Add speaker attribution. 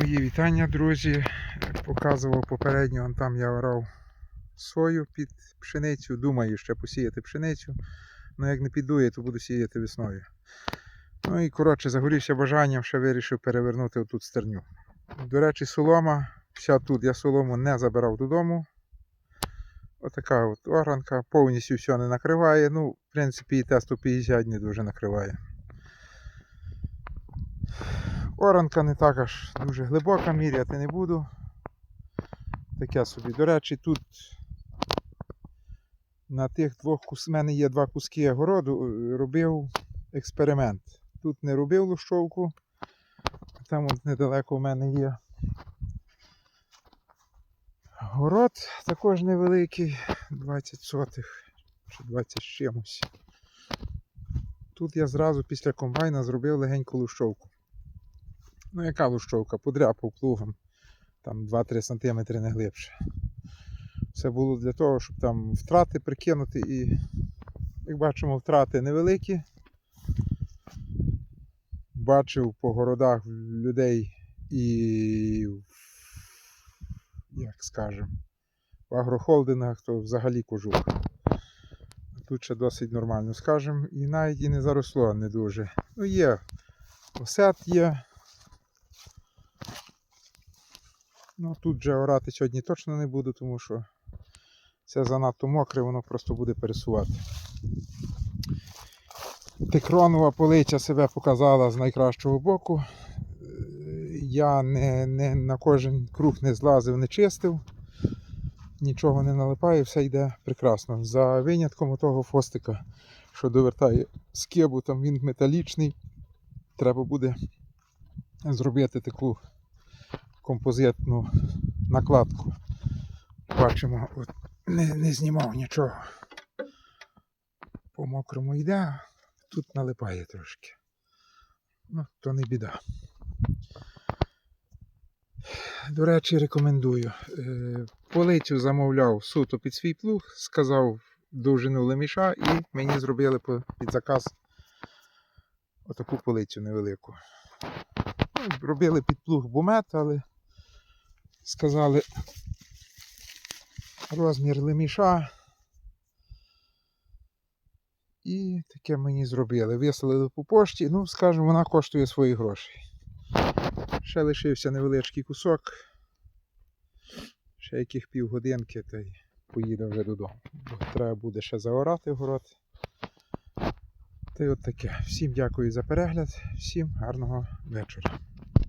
Speaker 1: Мої вітання, друзі. Показував попередньо, там я орав сою під пшеницю. Думаю, ще посіяти пшеницю. Ну як не підує, то буду сіяти весною. Ну і коротше, загорівся бажанням, ще вирішив перевернути отут стерню. До речі, солома. Вся тут я солому не забирав додому. Отака от оранка, повністю все не накриває. Ну, в принципі, і Т-150 не дуже накриває. Оранка не так аж дуже глибока, міряти не буду. Таке собі. До речі, тут на тих двох кус... в мене є два куски городу, е, робив експеримент. Тут не робив лущовку, там от недалеко в мене є город, також невеликий, 20 сотих чи 20 з чимось. Тут я зразу після комбайна зробив легеньку лущовку. Ну, яка лущовка? Подряпав плугом. Там 2-3 см не глибше. Це було для того, щоб там втрати прикинути і, як бачимо, втрати невеликі. Бачив по городах людей і, як скажемо, в агрохолдингах, то взагалі кожух. Тут ще досить нормально скажемо. І навіть і не заросло не дуже. Ну, є осет є. Ну тут же орати сьогодні точно не буду, тому що це занадто мокре, воно просто буде пересувати. Тикронова полиця себе показала з найкращого боку. Я не, не на кожен круг не злазив, не чистив, нічого не налипає, все йде прекрасно. За винятком того фостика, що довертає скибу, там він металічний. Треба буде зробити таку композитну накладку. Бачимо, от не, не знімав нічого. По мокрому йде, тут налипає трошки. Ну, то не біда. До речі, рекомендую. Е, Полицю замовляв суто під свій плуг, сказав довжину леміша і мені зробили під заказ отаку полицю невелику. Ну, робили під плуг бумет, але сказали розмір леміша. І таке мені зробили. Вислали по пошті, ну, скажімо, вона коштує свої гроші. Ще лишився невеличкий кусок. Ще яких півгодинки, та й поїде вже додому. Треба буде ще заорати город. Та й от таке. Всім дякую за перегляд, всім гарного вечора.